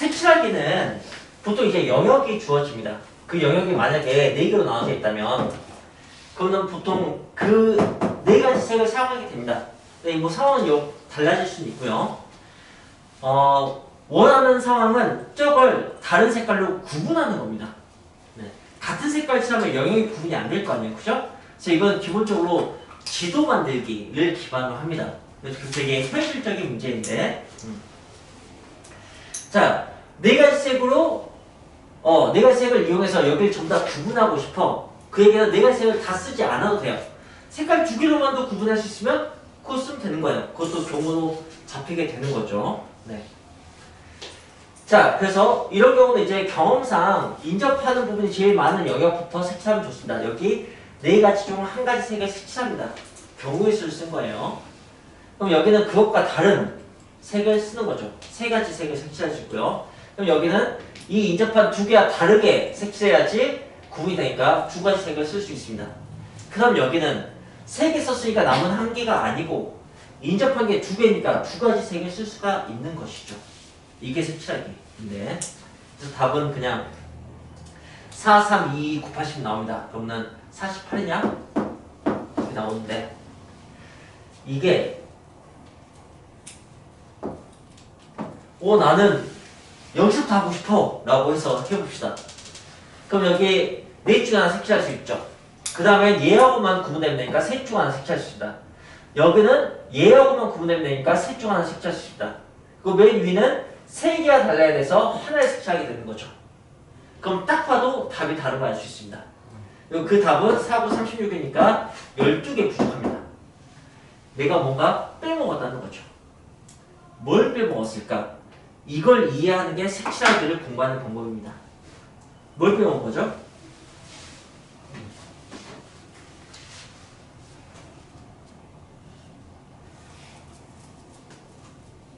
색칠하기는 보통 이제 영역이 주어집니다. 그 영역이 만약에 네 개로 나눠져 있다면 그거는 보통 그 네 가지 색을 사용하게 됩니다. 근데 뭐 상황은 요 달라질 수는 있고요. 어, 원하는 상황은 저걸 다른 색깔로 구분하는 겁니다. 네. 같은 색깔 칠하면 영역이 구분이 안 될 거 아니에요, 그죠? 그래서 이건 기본적으로 지도 만들기를 기반으로 합니다. 그래서 되게 현실적인 문제인데, 음. 자, 네 가지 색으로 어, 네 가지 색을 이용해서 여기를 전부 다 구분하고 싶어. 그 얘기는 네 가지 색을 다 쓰지 않아도 돼요. 색깔 두 개로만도 구분할 수 있으면 그거 쓰면 되는 거예요. 그것도 경우로 잡히게 되는 거죠. 네. 자, 그래서 이런 경우는 이제 경험상 인접하는 부분이 제일 많은 영역부터 색칠하면 좋습니다. 여기 네 가지 중 한 가지 색을 색칠합니다. 경우의 수를 쓴 거예요. 그럼 여기는 그것과 다른 색을 쓰는 거죠. 세 가지 색을 색칠할 수 있고요. 그럼 여기는 이 인접한 두 개와 다르게 색칠해야지 구분이 되니까 두 가지 색을 쓸 수 있습니다. 그럼 여기는 세 개 썼으니까 남은 한 개가 아니고 인접한 게 두 개니까 두 가지 색을 쓸 수가 있는 것이죠. 이게 색칠하기인데 그래서 답은 그냥 4, 3, 2 곱하시면 나옵니다. 그러면 48이냐? 이렇게 나오는데 이게 오 나는 여기서부터 하고 싶어 라고 해서 해봅시다. 그럼 여기 넷 중에 하나 색칠할 수 있죠. 그 다음에 얘하고만 구분되면 되니까 셋 중 하나 색칠할 수 있습니다. 여기는 얘하고만 구분되면 되니까 셋 중 하나 색칠할 수 있다. 그 맨 위는 세 개가 달라야 돼서 하나에 색칠하게 되는 거죠. 그럼 딱 봐도 답이 다른 걸 알 수 있습니다. 그 답은 4구 36이니까 12개 부족합니다. 내가 뭔가 빼먹었다는 거죠. 뭘 빼먹었을까? 이걸 이해하는 게 색칠하기를 공부하는 방법입니다. 뭘 빼먹은 거죠?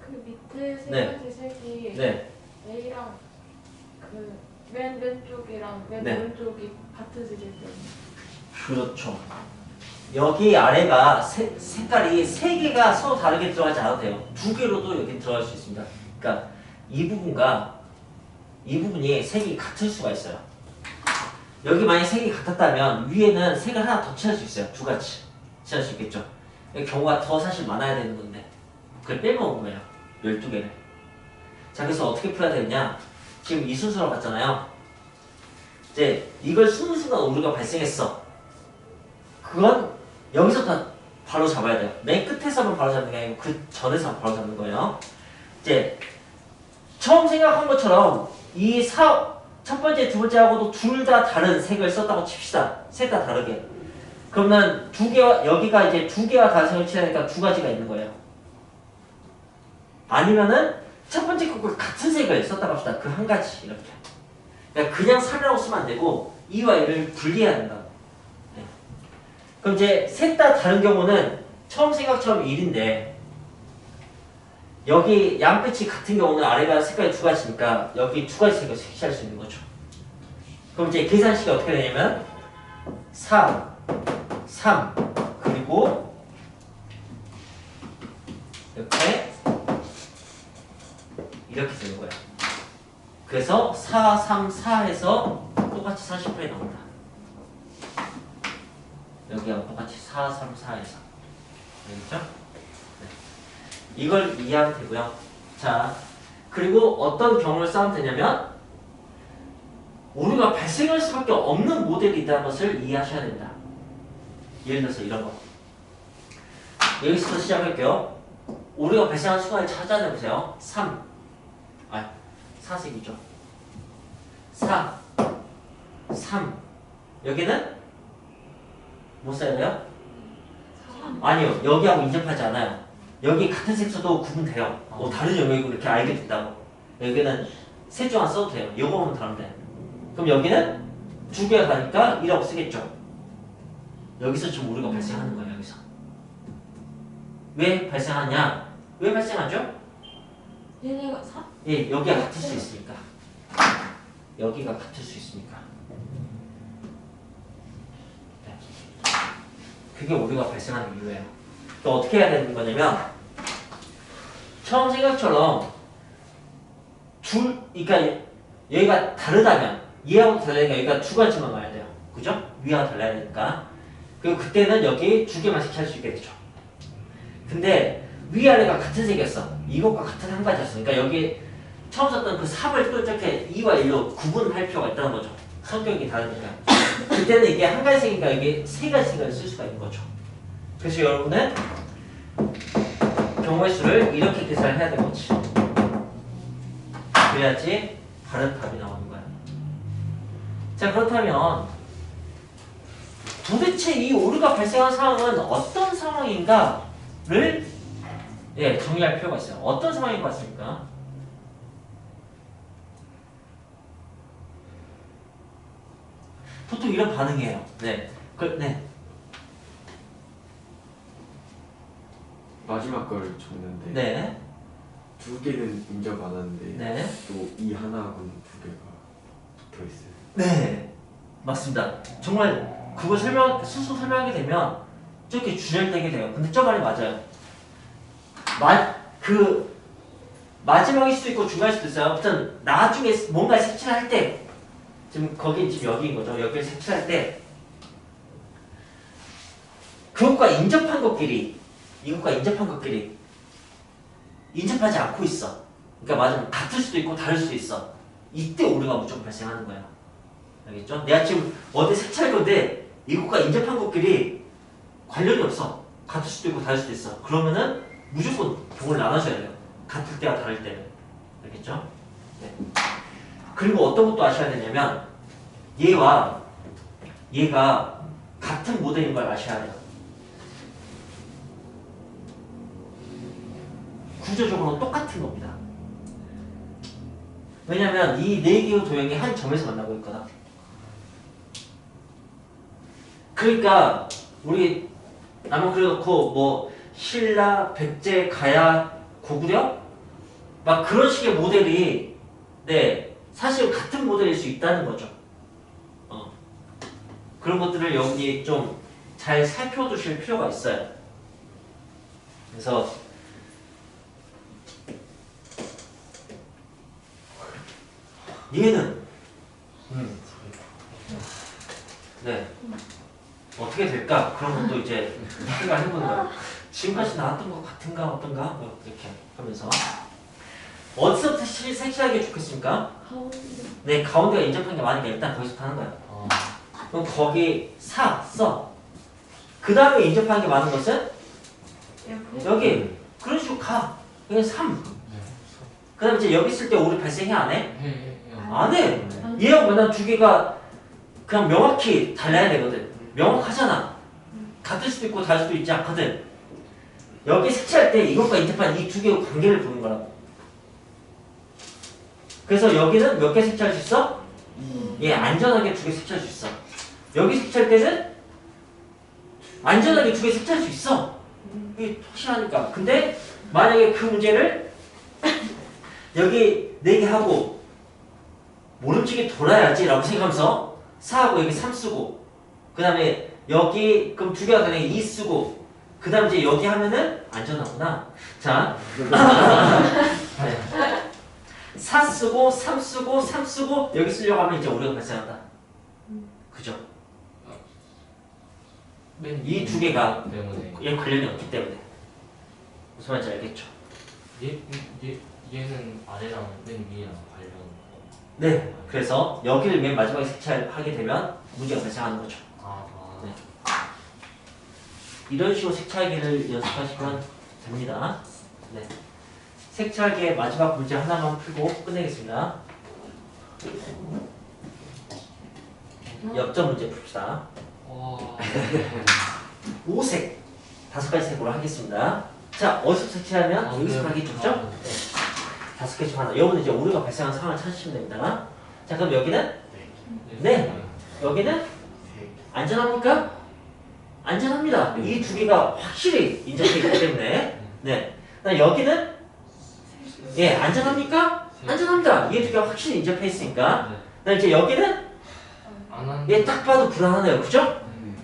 그 밑에 세 네. 가지 색이 네. A랑 그맨 왼쪽이랑 맨 네. 오른쪽이 같은 색일 때 그렇죠. 여기 아래가 세- 색깔이 세 개가 서로 다르게 들어가지 않아도 돼요. 두 개로도 여기 들어갈 수 있습니다. 그러니까 이 부분과 이 부분이 색이 같을 수가 있어요. 여기 만약 색이 같았다면 위에는 색을 하나 더 칠할 수 있어요. 두 가지 칠할 수 있겠죠. 경우가 더 사실 많아야 되는 건데 그걸 빼먹은 거예요. 12개를. 자 그래서 어떻게 풀어야 되느냐 지금 이 순서로 갔잖아요. 이제 이걸 순간 오류가 발생했어. 그건 여기서부터 바로 잡아야 돼요. 맨 끝에서만 바로 잡는 게 아니고 그 전에서 바로 잡는 거예요. 이제 처음 생각한 것처럼 이 사, 첫 번째, 두 번째하고도 둘 다 다른 색을 썼다고 칩시다. 셋 다 다르게. 그러면 두 개와 여기가 이제 두 개와 다른 색을 칠하니까 두 가지가 있는 거예요. 아니면은 첫 번째 것과 같은 색을 썼다고 합시다. 그 한 가지 이렇게. 그냥 살이라고 쓰면 안 되고 이와 이를 분리해야 된다. 네. 그럼 이제 셋 다 다른 경우는 처음 생각처럼 1인데 여기 양끝이 같은 경우는 아래가 색깔이 두 가지니까 여기 두 가지 색을 색칠할 수 있는 거죠. 그럼 이제 계산식이 어떻게 되냐면 3, 3 그리고 이렇게 이렇게 되는 거야. 그래서 4, 3, 4에서 똑같이 40분이 나온다. 여기하고 똑같이 4, 3, 4에서. 알겠죠? 네. 이걸 이해하면 되고요. 자, 그리고 어떤 경우를 쌓으면 되냐면 오류가 발생할 수밖에 없는 모델이 있다는 것을 이해하셔야 됩니다. 예를 들어서 이런 거. 여기서 시작할게요. 오류가 발생한 순간을 찾아내보세요. 3. 아, 4색이죠. 4, 3. 여기는 뭐 써야 돼요? 아니요. 여기하고 인접하지 않아요. 여기 같은 색 써도 구분돼요. 뭐 다른 영역이고 이렇게 알게 된다고. 여기는 셋 중 하나 써도 돼요. 요거만 다른데. 그럼 여기는 두 개가 다니까 1하고 쓰겠죠. 여기서 지금 오류가 발생하는 거예요. 여기서. 왜 발생하냐? 왜 발생하죠? 얘네가 사? 예, 여기가 같을 수 있으니까. 여기가 같을 수 있으니까. 네. 그게 오류가 발생하는 이유예요. 또 어떻게 해야 되는 거냐면 처음 생각처럼 둘, 그러니까 여기가 다르다면 얘하고 다르니까 여기가 두 가지만 와야 돼요. 그죠? 위와 달라야 되니까. 그리고 그때는 여기 두 개만 색칠할 수 있게 되죠. 근데 위아래가 같은 색이었어. 이것과 같은 한 가지였어. 그러니까 여기 처음 썼던 그 3을 또 이렇게 2와 1로 구분할 필요가 있다는 거죠. 성격이 다르니까. 그때는 이게 한 가지 색이니까 이게 세 가지 색을 쓸 수가 있는 거죠. 그래서 여러분은 경우의 수를 이렇게 계산을 해야 되는 거지. 그래야지 다른 답이 나오는 거야. 자, 그렇다면 도대체 이 오류가 발생한 상황은 어떤 상황인가를 예, 정리할 필요가 있어요. 어떤 상황인 것 같습니까? 보통 이런 반응이에요. 네. 그, 네. 마지막 걸 줬는데 네. 두 개는 인정 안 하는데 네. 또 이 하나하고는 두 개가 붙어 있어요. 네. 맞습니다. 정말 그거 설명, 스스로 설명하게 되면 저렇게 주절되게 돼요. 근데 저 말이 맞아요. 마, 그, 마지막일 수도 있고 중간일 수도 있어요. 아무튼 나중에 뭔가 색칠할 때, 지금 거기 지금 여기인 거죠. 여기를 색칠할 때, 그것과 인접한 것끼리, 이것과 인접한 것끼리 인접하지 않고 있어. 그러니까 맞으면 같을 수도 있고 다를 수도 있어. 이때 오류가 무조건 발생하는 거야. 알겠죠? 내가 지금 어디 건데 이것과 인접한 것끼리 관련이 없어. 같을 수도 있고 다를 수도 있어. 그러면은 무조건 경우를 나눠줘야 돼요. 같을 때와 다를 때는. 알겠죠? 네. 그리고 어떤 것도 아셔야 되냐면 얘와 얘가 같은 모델인 걸 아셔야 돼요. 구조적으로 똑같은 겁니다. 왜냐면 이 네 개의 도형이 한 점에서 만나고 있거든. 그러니까 우리 나만 그래놓고 뭐 신라, 백제, 가야, 고구려 막 그런 식의 모델이 네 사실 같은 모델일 수 있다는 거죠. 어. 그런 것들을 여기 좀 잘 살펴두실 필요가 있어요. 그래서 얘는 음. 네 어떻게 될까 그런 것도 이제 생각해보는 거예요. 지금까지 나왔던 것 같은가 어떤가 뭐 이렇게 하면서 어디서부터 시- 색칠하는 게 좋겠습니까? 가운데 네 가운데가 인접한 게 많으니까 일단 거기서부터 하는 거야. 그럼 거기 사 써. 그 다음에 인접한 게 많은 것은 옆에 여기 그런 식으로 가. 여기 3. 그 다음에 이제 여기 있을 때 오류 발생해 안 해? 안 해. 얘하고 맨날 두 개가 그냥 명확히 달라야 되거든. 명확하잖아. 같을 수도 있고 다를 수도 있지 않거든. 여기 색칠할 때 이것과 인접한 이두 개의 관계를 보는 거라고. 그래서 여기는 몇 개 색칠할 수 있어? 예, 안전하게 두 개 색칠할 수 있어. 여기 색칠할 때는 안전하게 두 개 색칠할 수 있어. 이게 확실하니까. 근데 만약에 그 문제를 여기 네 개 하고 모름지기 돌아야지 라고 생각하면서 4하고 여기 3 쓰고 그 다음에 여기 그럼 두 개가 되네. 2 쓰고 그 다음 이제 여기 하면은 안전하구나. 자. 4 쓰고 3 쓰고 3 쓰고 여기 쓰려고 하면 이제 오류가 발생한다. 그죠? 이 두 개가 얘 관련이 없기 때문에. 무슨 말인지 알겠죠? 얘, 얘, 얘는 아래랑 맨 위랑 네 그래서 여기를 맨 마지막에 색칠하게 되면 문제가 발생하는 거죠 아, 아. 네. 이런 식으로 색칠하기를 연습하시면 됩니다. 네. 색칠하기의 마지막 문제 하나만 풀고 끝내겠습니다. 역전 문제 풉시다. 와, 5색 다섯 가지 색으로 하겠습니다. 자, 어디서 색칠하면 아, 여기서 네. 하기 좋죠? 아, 네. 다섯 개중 하나. 여러분 이제 오류가 발생한 상황을 찾으시면 됩니다. 자, 그럼 여기는 네. 여기는 안전합니까? 안전합니다. 이 두 개가 확실히 인정되어 있기 때문에. 네. 여기는 예 안전합니까? 안전합니다. 이 두 개가 확실히 인접해 있으니까. 네. 그다음 이제 여기는 안 한. 얘딱 봐도 불안하네요, 그죠?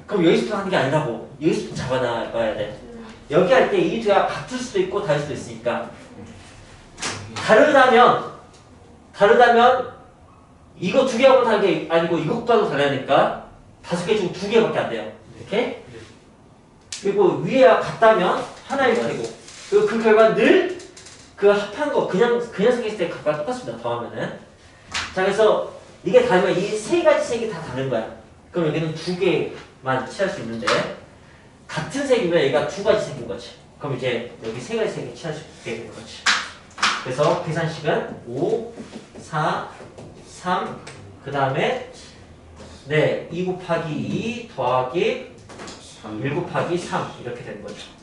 그럼 여기서부터 하는 게 아니라고 여기서부터 잡아나가야 돼. 여기 할 때 이 두 개가 같을 수도 있고 다를 수도 있으니까 다르다면 다르다면 이거 두 개하고 다른 게 아니고 이것과도 달라니까 다섯 개 중 두 개밖에 안 돼요. 이렇게 그리고 위에와 같다면 하나일 테고 그리고 그 결과 늘 그 합한 거 그냥 그냥 생겼을 때 값과 똑같습니다. 더하면은 자 그래서 이게 다르면 이 세 가지 색이 다 다른 거야. 그럼 여기는 두 개만 칠할 수 있는데 같은 색이면 얘가 두 가지 색인 거지. 그럼 이제 여기 세 가지 색이 칠할 수 있게 되는 거지. 그래서 계산식은 5, 4, 3, 그 다음에 네, 2 곱하기 2 더하기 1 곱하기 3 이렇게 되는 거죠.